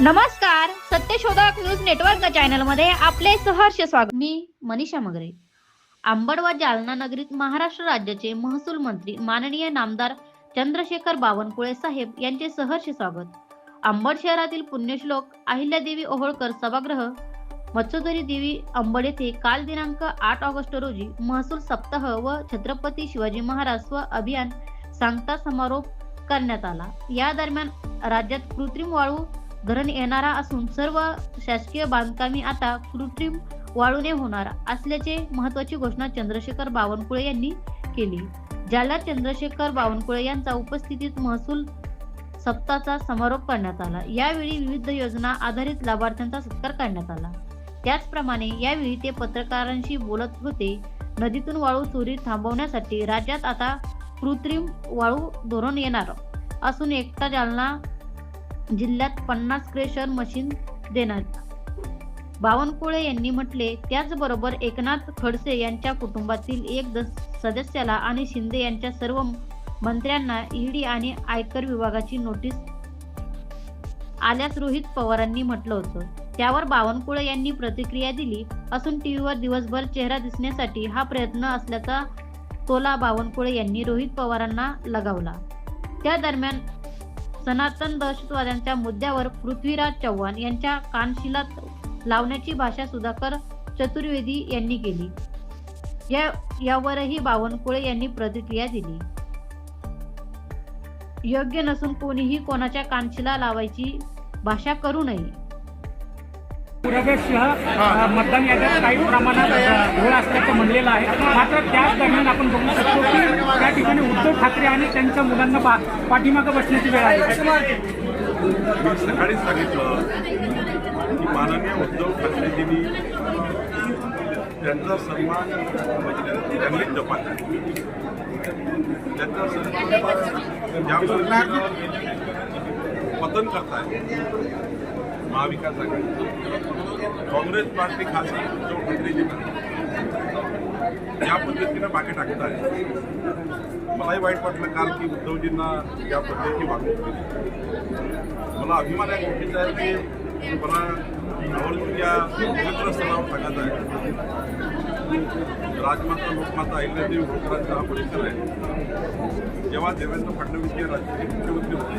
नमस्कार सत्यशोधक news network चॅनलमध्ये आपले सहर्ष स्वागत. मी मनीषा मगरे. आंबड व जालना नगरीत महाराष्ट्र राज्याचे महसूल मंत्री माननीय नामदार चंद्रशेखर बावनकुळे साहेब यांचे सहर्ष स्वागत. आंबड शहरातील पुण्यश्लोक अहिल्यादेवी ओहोळकर सभागृह मत्स्योदरी देवी अंबड येथे काल दिनांक आठ ऑगस्ट रोजी महसूल सप्ताह व छत्रपती शिवाजी महाराज स्व अभियान सांगता समारोप करण्यात आला. या दरम्यान राज्यात कृत्रिम वाळू धरण येणारा असून सर्व शासकीय बांधकामे आता कृत्रिम वाळूने होणार असल्याचे महत्वाची घोषणा चंद्रशेखर बावनकुळे यांनी केली. जालना चंद्रशेखर बावनकुळे यांच्या उपस्थितीत महसूल सप्ताचा समारोप करण्यात आला. यावेळी विविध योजना आधारित लाभार्थ्यांचा सत्कार करण्यात आला. त्याचप्रमाणे यावेळी ते पत्रकारांशी बोलत होते. नदीतून वाळू चोरी थांबवण्यासाठी राज्यात आता कृत्रिम वाळू धोरण येणार असून एकटा जालना जिल्ह्यात पन्नास क्रेशर मशीन देणार. बावनकुळे यांनी म्हटले त्याचबरोबर एकनाथ खडसे यांच्या कुटुंबातील एक सदस्याला आणि शिंदे यांच्या सर्व मंत्र्यांना ईडी आणि आयकर विभागाची नोटीस आल्यास रोहित पवारांनी म्हटलं होतं. त्यावर बावनकुळे यांनी प्रतिक्रिया दिली. असून टीव्हीवर दिवसभर चेहरा दिसण्यासाठी हा प्रयत्न असल्याचा तोला बावनकुळे यांनी रोहित पवारांना लगावला. त्या दरम्यान सनातन दहशतवाद्यांच्या मुद्द्यावर पृथ्वीराज चव्हाण यांच्या कानशिला लावण्याची भाषा सुधाकर चतुर्वेदी यांनी केली. या यावरही बावनकुळे यांनी प्रतिक्रिया दिली. योग्य नसून कोणीही कोणाच्या कानशिला लावायची भाषा करू नये. पुराव्यासह अ, मतदान याद्यात काही प्रमाणात घोळ असल्याचं म्हणलेलं आहे. मात्र त्याच दरम्यान आपण बघू शकतो की त्या ठिकाणी उद्धव ठाकरे आणि त्यांच्या मुलांना पा पाठीमागं बसण्याची वेळ आहे मी सकाळीच सांगितलं की माननीय उद्धव ठाकरेजींनी त्यांचा सन्मान म्हणजे त्यांनी जपात त्यांचा सन्मान ज्या पतन करताय महाविकास आघाडी काँग्रेस पार्टी खास उद्धव ठाकरेजी ज्या पद्धतीनं मागे आहे. मलाही वाईट वाटलं काल की उद्धवजींना या पद्धतीची वागणूक केली. मला अभिमान या गोष्टीचा आहे की मला आवर्जून या पवित्र स्थळावर आहे. राजमाता लोकमाता अहिल्यादेवी होळकरांचा हा परिसर आहे. जेव्हा देवेंद्र फडणवीस हे राज्याचे मुख्यमंत्री होते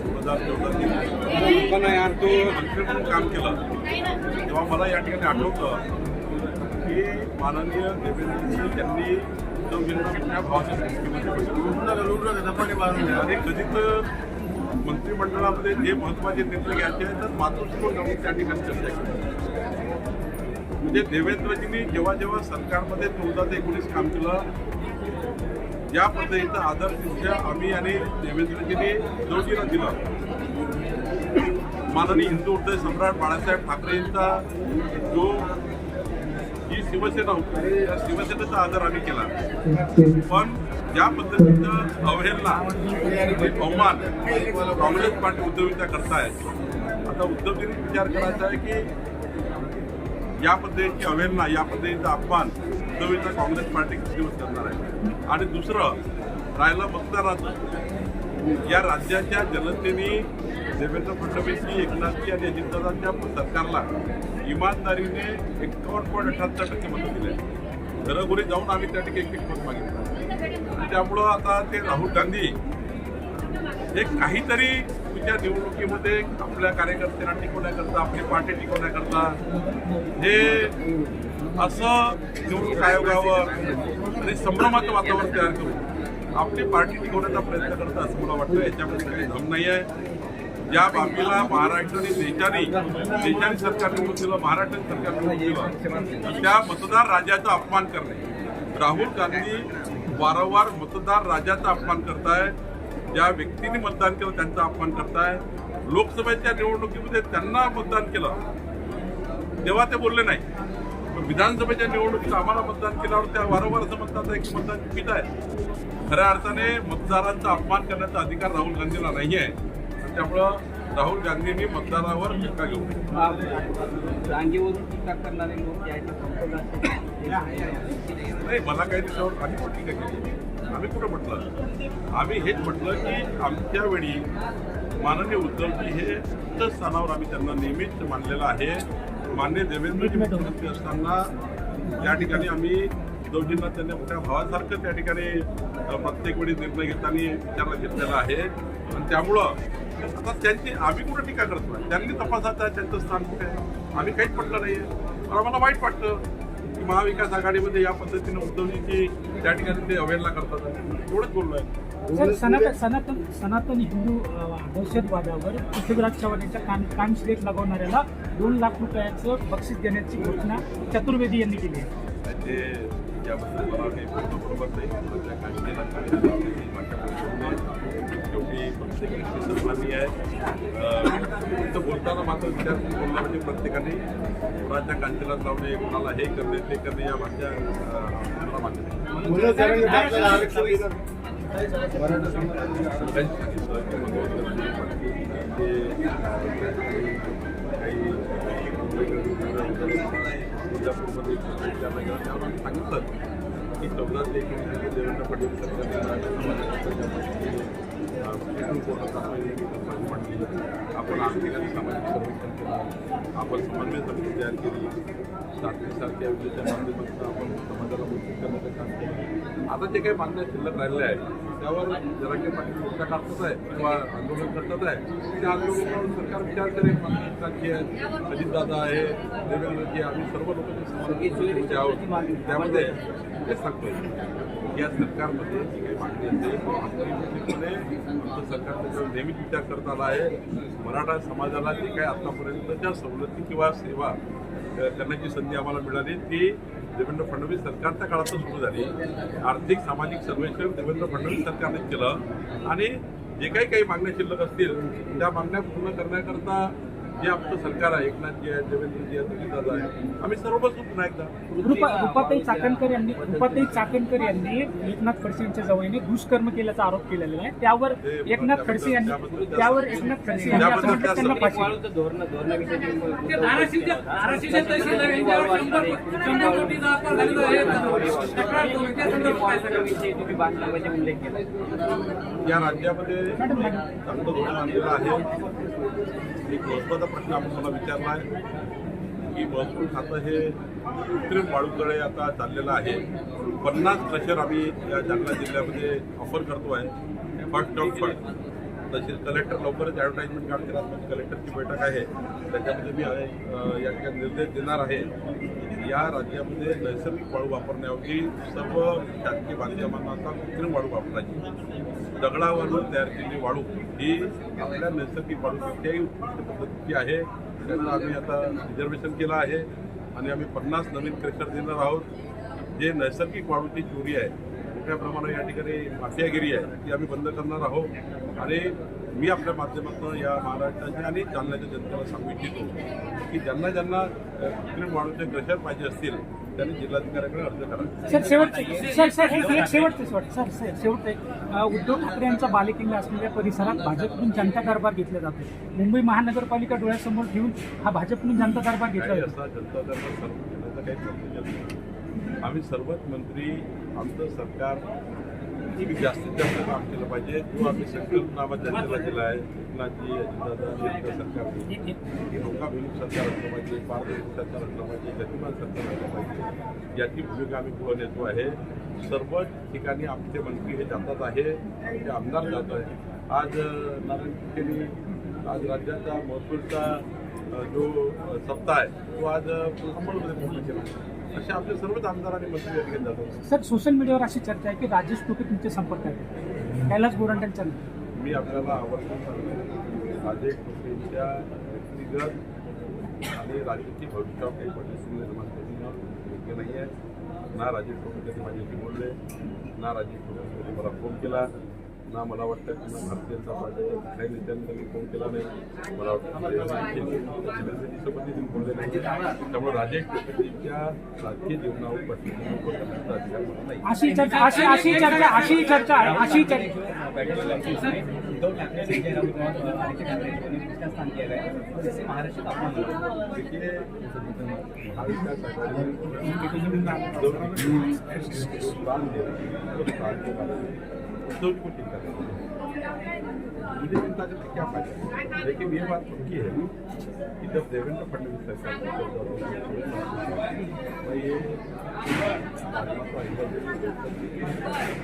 दोन हजार चौदा ते मंत्री म्हणून काम केलं. तेव्हा मला या ठिकाणी आठवतं की माननीय देवेंद्रजी त्यांनी उद्धवजींना मोठ्या आणि कधीच मंत्रिमंडळामध्ये जे महत्त्वाचे निर्णय घ्यायचे आहेत तर मातृत्व जाऊन त्या ठिकाणी चर्चा केली. म्हणजे देवेंद्रजींनी जेव्हा जेव्हा सरकारमध्ये चौदा ते एकोणीस काम केलं या आदर तुमच्या आम्ही आणि देवेंद्रजींनी जोडीला दिलं. माननीय हिंदू उद्धव सम्राट बाळासाहेब ठाकरेंचा जो ही शिवसेना होती या शिवसेनेचा आदर आम्ही केला. पण ज्या पद्धतीचं अवहेलना अवमान काँग्रेस पार्टी उद्धवीचा करताय आता उद्धवजींनी विचार करायचा आहे की या पद्धतीची अवहेलना या पद्धतीचा अपमान उद्धवीचा काँग्रेस पार्टी किती दिवस करणार आहे? आणि दुसरं राहिलं मतदाराचं या राज्याच्या जनतेने देवेंद्र फडणवीसजी एकनाथजी आणि अजितदादांच्या सरकारला इमानदारीने एकावन्न पॉईंट अठ्याहत्तर टक्के मतं दिले घरोघरी जाऊन आम्ही त्या ठिकाणी एक एक मत मागितलं. आणि त्यामुळं आता ते राहुल गांधी हे काहीतरी येत्या निवडणुकीमध्ये आपल्या कार्यकर्त्यांना टिकवण्याकरता आपली पार्टी टिकवण्याकरता हे असं निवडणूक आयोगावर आणि संभ्रमाचं वातावरण तयार करून आपली पार्टी टिकवण्याचा प्रयत्न करतात असं मला वाटतं. याच्यामध्ये काही धम नाही आहे. ज्या बाबीला महाराष्ट्राने देशाने देशाने सरकार निवडून दिलं महाराष्ट्राने सरकार निवडून दिलं त्या मतदार राजाचा अपमान करणे. राहुल गांधी वारंवार मतदार राजाचा अपमान करताय. ज्या व्यक्तीने मतदान केलं त्यांचा अपमान करताय. लोकसभेच्या निवडणुकीमध्ये त्यांना मतदान केलं. तेव्हा ते बोलले नाही. पण विधानसभेच्या निवडणुकीत आम्हाला मतदान केल्यावर त्या वारंवार असं म्हणतात आहे की मतदान चुकीचं आहे. खऱ्या अर्थाने मतदारांचा अपमान करण्याचा अधिकार राहुल गांधीला नाही आहे त्यामुळं राहुल गांधींनी मतदारावर टीका घेऊ नाही मला काही त्याच्यावर आम्ही टीका केली. आम्ही कुठं म्हटलं? आम्ही हेच म्हटलं की आमच्या वेळी माननीय उद्धवजी हे स्थानावर आम्ही त्यांना नेहमीच मानलेलं आहे. मान्य देवेंद्रजी मुख्यमंत्री असताना त्या ठिकाणी आम्ही उद्धवजींना त्यांच्या मोठ्या भावासारखं त्या ठिकाणी प्रत्येक वेळी निर्णय घेताना विचारला घेतलेला आहे. आणि त्यामुळं आता त्यांची आम्ही कुठं टीका करतो नाही. त्यांनी तपासात आहे त्यांचं स्थान कुठे आहे? आम्ही काहीच म्हटलं नाही आहे आम्हाला वाईट वाटतं की महाविकास आघाडीमध्ये या पद्धतीने उद्धवजीची त्या ठिकाणी ते अवहेलना करतात. एवढंच बोललो आहे. सर सनातन सनातन सनातन हिंदू दहशतवादावर पृथ्वीराज चव्हाण यांच्या कान कानशिलेत लागवणाऱ्याला दोन लाख रुपयाचं बक्षीस देण्याची घोषणा चतुर्वेदी यांनी केली आहे. ते याबद्दल मला काही बोलणं बरोबर नाही. शेवटी प्रत्येक व्यक्ती सन्माननीय आहे. फक्त बोलताना मात्र विचार बोलला म्हणजे प्रत्येकाने कोणाच्या कांचीला लावणे कोणाला हे करणे ते करणे या माझ्या मला मान्य सांगितलं की चौदा ते देवेंद्र फडणवीस सरकारने आपण आर्थिक आणि सामाजिक सर्वेक्षण केलं आपण समन्वय समिती तयार केली सारख्या योजनेच्या माध्यमातून आपण समाजाला मजबूत करण्याचं काम केलं आता जे काही मागण्या शिल्लक राहिलेल्या आहेत त्यावर जरा काही पाठी मोर्चा आहे किंवा आंदोलन करतात आहे त्या आंदोलनावर सरकार विचार करेल पाकिस्तानची आहे अजितदादा आहे देवेंद्रजी आम्ही सर्व लोक आहोत. त्यामध्ये हे सांगतोय या सरकारमध्ये जी काही मागणी असेल ती निश्चितपणे आमचं सरकार त्याच्यावर नेहमीच विचार करत आला आहे. मराठा समाजाला जे काही आतापर्यंतच्या सवलती किंवा सेवा करण्याची संधी आम्हाला मिळाली ती देवेंद्र फडणवीस सरकारच्या काळातच सुरू झाली. आर्थिक सामाजिक सर्वेक्षण देवेंद्र फडणवीस सरकारने केलं. आणि जे काही काही मागण्या शिल्लक असतील त्या मागण्या पूर्ण करण्याकरता जे आमचं सरकार आहे एकनाथजी आहे देवेंद्रजी आहे सुनीलदादा आहे आम्ही सर्व बसू पुन्हा एकदा रुपा रुपाताई चाकणकर यांनी रुपाताई चाकणकर यांनी एकनाथ खडसे यांच्या जवळने दुष्कर्म केल्याचा आरोप केलेला आहे. त्यावर ते- एकनाथ खडसे यांनी त्यावर एकनाथ खडसे या राज्यामध्ये चांगलं धोरण आणलेलं आहे. एक महत्त्वाचा प्रश्न आपण मला विचारला आहे. की महसूल खातं हे कृत्रिम वाळूकडे आता चाललेलं आहे. पन्नास क्रशर आम्ही या जालना जिल्ह्यामध्ये ऑफर करतो आहे फर्स्ट ऑफ फर्स्ट तसेच कलेक्टर लवकरच ॲडव्हर्टाईजमेंट काढतील. आज कलेक्टरची बैठक आहे. त्याच्यामध्ये मी अ, या ठिकाणी निर्देश देणार आहे. या राज्यामध्ये नैसर्गिक वाळू वापरण्याऐवजी सर्व शासकीय बांधकामांना आता कृत्रिम वाळू वापरायची. दगडावरून तयार केलेली वाळू ही आपल्या नैसर्गिक वाळूपेक्षाही उत्कृष्ट पद्धतीची आहे. त्यांना आम्ही आता रिझर्वेशन केलं आहे. आणि आम्ही पन्नास नवीन क्रेशर देणार आहोत. जे नैसर्गिक वाळूची चोरी आहे मोठ्या प्रमाणात या ठिकाणी माफियागिरी आहे ती आम्ही बंद करणार आहोत. आणि मी आपल्या माध्यमातून या महाराष्ट्राच्या आणि जालन्याच्या जनतेला सांगू इच्छितो की ज्यांना ज्यांना कृत्रिम वाळूचे क्रेशर पाहिजे असतील त्यांनी जिल्हाधिकाऱ्याकडे अर्ज करा. सर शेवटचं शेवटचं सर शेवटचं उद्धव ठाकरे यांचा बालेकिल्ला असलेल्या परिसरात भाजपकडून जनता दरबार घेतला जातो. मुंबई महानगरपालिका डोळ्यासमोर ठेवून हा भाजपकडून जनता दरबार घेतला जातो. जनता दरबार सर्व काही आम्ही सर्वच मंत्री आमचं सरकार जास्तीत जास्त काम केलं पाहिजे. जो आम्ही संकल्पनामा जनतेला दिला आहे एकनाथजी अजितदादा यांच्या सरकारने की लोकाभिमुख सरकार असलं पाहिजे पारदर्शक सरकार असलं पाहिजे गतिमान सरकार असलं पाहिजे. याची भूमिका आम्ही पुढे नेतो आहे. सर्व ठिकाणी आमचे मंत्री हे जातात आहे. आमचे आमदार जात आहे आज अं, नारायण आज राज्याचा महसूलचा जो सत्ता आहे तो आज अंमलमध्ये पूर्ण केला असे आपले सर्वच आमदार आणि मंत्री या ठिकाणी जातात. सर सोशल मीडियावर अशी चर्चा आहे की राजेश टोपे तुमचे संपर्क आहे कैलास गोरंट्यांच्या नाही. मी आपल्याला आवर्जून सांगतो राजेश टोपेंच्या व्यक्तिगत आणि राजकीय भविष्यावर काही निर्माण करणं योग्य नाही आहे ना राजेश टोपे कधी माझ्याशी बोलले ना राजेश टोपे मला फोन केला. ना मला वाटतं की ना भारतीय जनता पार्टीच्या कुठल्याही नेत्यांनी कधी फोन केला नाही. मला वाटतं पद्धतीने बोलले नाही. त्यामुळे राजेश टोपेंच्या राजकीय जीवनावर पट्टी करण्याचा अधिकार मला नाही अशी चर्चा अशी अशी चर्चा अशी चर्चा. आहे अशी चर्चा उद्धव ठाकरे संजय राऊत आदित्य ठाकरे यांनी दुसऱ्या स्थान केलं आहे जसे महाराष्ट्रात अपमान झाला. देखिए महाविकास आघाड़ी जो प्लान दे रही है उस प्लान के बारे में उद्धव जी को चिंता करना मुझे चिंता करके क्या फायदा लेकिन ये बात पक्की है कि जब देवेंद्र फडणवीस सरकार ने चौदह मैं ये भाजपा को आशीर्वाद देने की कोशिश की थी।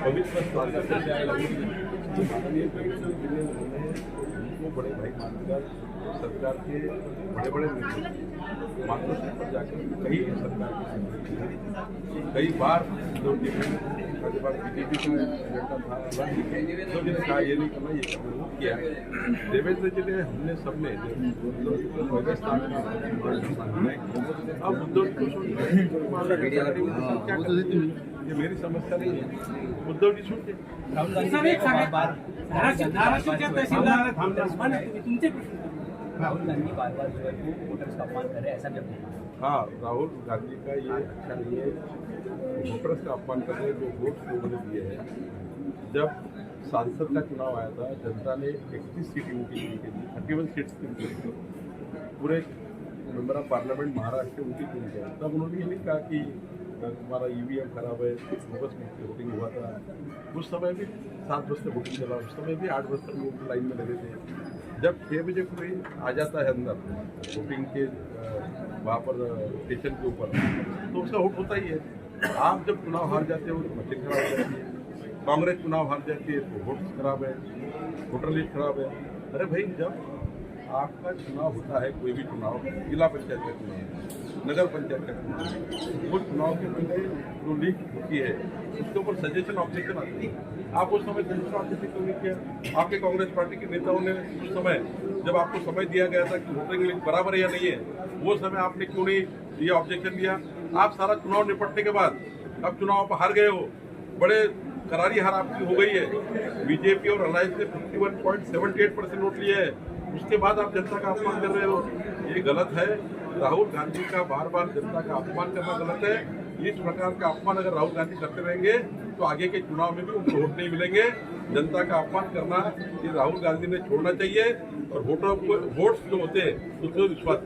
पवित्र स्थान का चर्चा आया कि माननीय प्रधानमंत्री ने उन्होंने उनको बड़े भाई मानकर सरकार के बड़े बड़े नेता मार्गदर्शन पर जाकर कई सरकार की समिति की। कई बार जो बीजेपी का ये नहीं करना ये किया देवेंद्र जी ने हमने सबने अब उद्धव जी को ये मेरी समस्या नहीं है उद्धव जी छूट तहसीलदार तुमचे प्रश्न राहुल गांधी बार बार जो है वो वोटर्स का अपमान कर रहे हैं ऐसा देखा। हाँ राहुल गांधी का ये अच्छा। नहीं है वोटर्स का अपमान कर रहे जो वोट लोगों ने दिए हैं। जब सांसद का चुनाव आया था जनता ने इकतीस सीटें उनकी चुनी थी थर्टी वन सीट्स उनकी थी। पूरे मेंबर ऑफ़ पार्लियामेंट महाराष्ट्र उनकी चुनी गए तब उन्होंने ये नहीं कहा कि तुम्हारा ईवीएम खराब है बोगस वोटिंग हुआ था। उस समय भी सात बजे से वोटिंग चला उस समय भी आठ बजे तक लोग लाइन में लगे थे। जब छः बजे कोई आ जाता है अंदर वोटिंग के वहाँ पर स्टेशन के ऊपर तो उसका वोट होता ही है। आप जब चुनाव हार जाते हो तो मशीन खराब हो जाती है। कांग्रेस चुनाव हार जाती है तो वोट खराब है वोटर लिस्ट खराब है। अरे भाई, जब आपका चुनाव होता है, कोई भी चुनाव, जिला पंचायत का चुनाव नगर पंचायत का वो चुनाव के पहले जो लीक होती है, उसके ऊपर सजेशन ऑब्जेक्शन आते हैं। आप उस समय सजेशन ऑब्जेक्शन क्यों नहीं किया? आपके कांग्रेस पार्टी के नेताओं ने उस समय, जब आपको समय दिया गया था कि वोटिंग लिस्ट बराबर है या नहीं है, वो समय आपने क्यों नहीं ये ऑब्जेक्शन दिया? आप सारा चुनाव निपटने के बाद, अब चुनाव आप हार गए हो। बड़े करारी हार आपकी हो गई है। बीजेपी और अलायंस ने 51.78 परसेंट वोट लिए है। उसके बाद आप जनता का अपमान कर रहे हो। ये गलत है। राहुल गांधी का बार बार जनता का अपमान करना गलत है। इस प्रकार का अपमान अगर राहुल गांधी करते रहेंगे तो आगे के चुनाव में भी उनको वोट नहीं मिलेंगे। जनता का अपमान करना ये राहुल गांधी ने छोड़ना चाहिए और वोटों को, वोट्स जो होते हैं, उसमें विश्वास